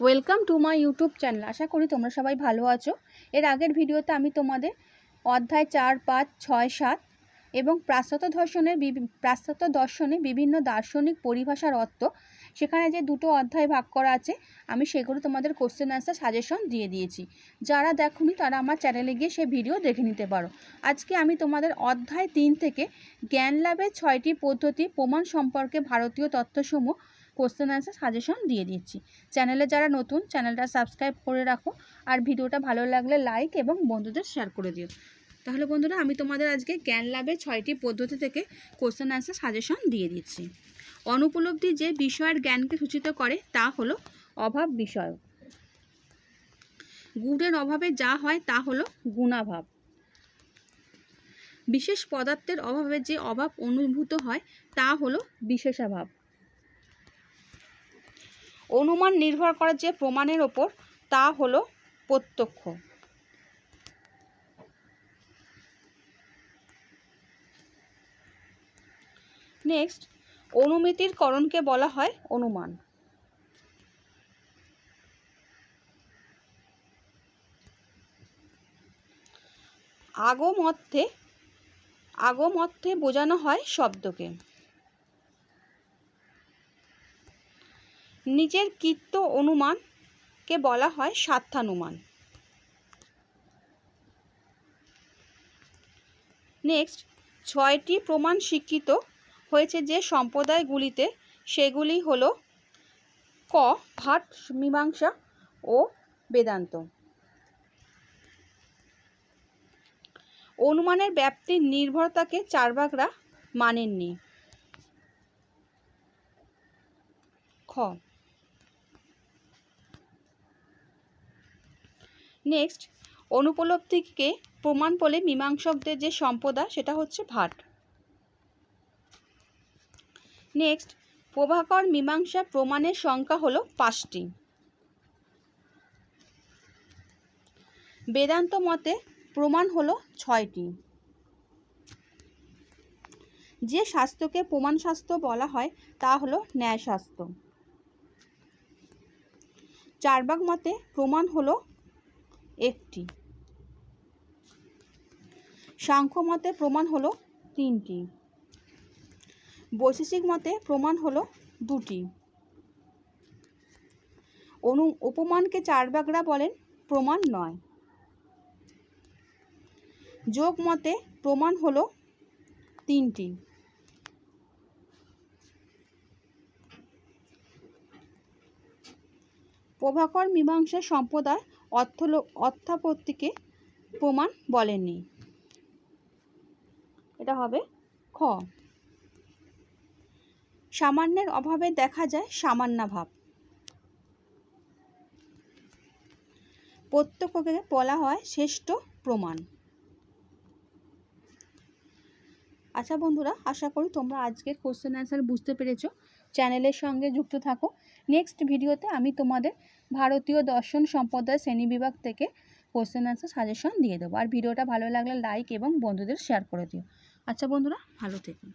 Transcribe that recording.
Welcome to my YouTube channel আশা করি তোমরা সবাই ভালো আছো। এর আগের ভিডিওতে আমি তোমাদের অধ্যায় চার, পাঁচ, ছয়, সাত এবং প্রাশ্চাত্য দর্শনের প্রাশ্চাত্য দর্শনে বিভিন্ন দার্শনিক পরিভাষার অর্থ সেখানে যে দুটো অধ্যায় ভাগ করা আছে, আমি সেগুলো তোমাদের কোশ্চেন অ্যান্সার সাজেশন দিয়ে দিয়েছি। যারা দেখোনি, তারা আমার চ্যানেলে গিয়ে সেই ভিডিও দেখে নিতে পারো। আজকে আমি তোমাদের অধ্যায় তিন থেকে জ্ঞান লাভের ছয়টি পদ্ধতি প্রমাণ সম্পর্কে ভারতীয় তথ্যসমূহ কোশ্চেন অ্যান্সার সাজেশন দিয়ে দিচ্ছি। চ্যানেলে যারা নতুন চ্যানেলটা সাবস্ক্রাইব করে রাখো। আর ভিডিওটা ভালো লাগলে লাইক এবং বন্ধুদের শেয়ার করে দিও। তাহলে বন্ধুরা, আমি তোমাদের আজকে জ্ঞান লাভের ছয়টি পদ্ধতি থেকে কোশ্চেন অ্যান্সার সাজেশন দিয়ে দিচ্ছি। অনুপলব্ধি যে বিষয়ের জ্ঞানকে সূচিত করে, তা হলো অভাব বিষয় গুণের অভাবে যা হয়, তা হলো গুণাভাব। বিশেষ পদার্থের অভাবে যে অভাব অনুভূত হয়, তা হলো বিশেষাভাব। অনুমান নির্ভর করে যে প্রমাণের ওপর, তা হলো প্রত্যক্ষ। নেক্সট অনুমিতির করণকে বলা হয় অনুমান। আগম অর্থে আগম অর্থে বোঝানো হয় শব্দকে। নিজের কৃত্য অনুমানকে বলা হয় সাধ্যানুমান। নেক্সট ছয়টি প্রমাণ স্বীকৃত হয়েছে যে সম্প্রদায়গুলিতে সেগুলি হল ক, ভাট, মীমাংসা ও বেদান্ত। অনুমানের ব্যাপ্তির নির্ভরতাকে চারবাকরা মানেননি। খ নেক্সট অনুপলব্ধিকে প্রমাণ বলে মীমাংসকদের যে সম্পদা, সেটা হচ্ছে ভাট। নেক্সট প্রভাকর মীমাংসা প্রমাণের সংখ্যা হলো পাঁচটি। বেদান্ত মতে প্রমাণ হলো ছয়টি। যে শাস্ত্রকে প্রমাণ শাস্ত্র বলা হয়, তা হলো ন্যায়শাস্ত্র চারবাক মতে প্রমাণ হলো একটি। সাংখ্য মতে প্রমাণ হলো তিনটি। বৈশেষিক মতে প্রমাণ হলো দুটি। অনু উপমানকে চারবাগরা বলেন, প্রমাণ নয়। যোগ মতে প্রমাণ হলো তিনটি। প্রভাকর মীমাংসা সম্প্রদায় অর্থ অর্থাপত্তিকে প্রমাণ বলেননি। এটা হবে খ। সামান্যের অভাবে দেখা যায় সামান্যাভাব। প্রত্যক্ষকে বলা হয় শ্রেষ্ঠ প্রমাণ। আচ্ছা বন্ধুরা, আশা করি তোমরা আজকের কোশ্চেন অ্যান্সার বুঝতে পেরেছ। চ্যানেলের সঙ্গে যুক্ত থাকো। নেক্সট ভিডিওতে আমি তোমাদের ভারতীয় দর্শন সম্প্রদায় শ্রেণীবিভাগ থেকে কোশ্চেন অ্যান্সার সাজেশন দিয়ে দেবো। আর ভিডিওটা ভালো লাগলে লাইক এবং বন্ধুদের শেয়ার করে দিও। আচ্ছা বন্ধুরা, ভালো থেকো।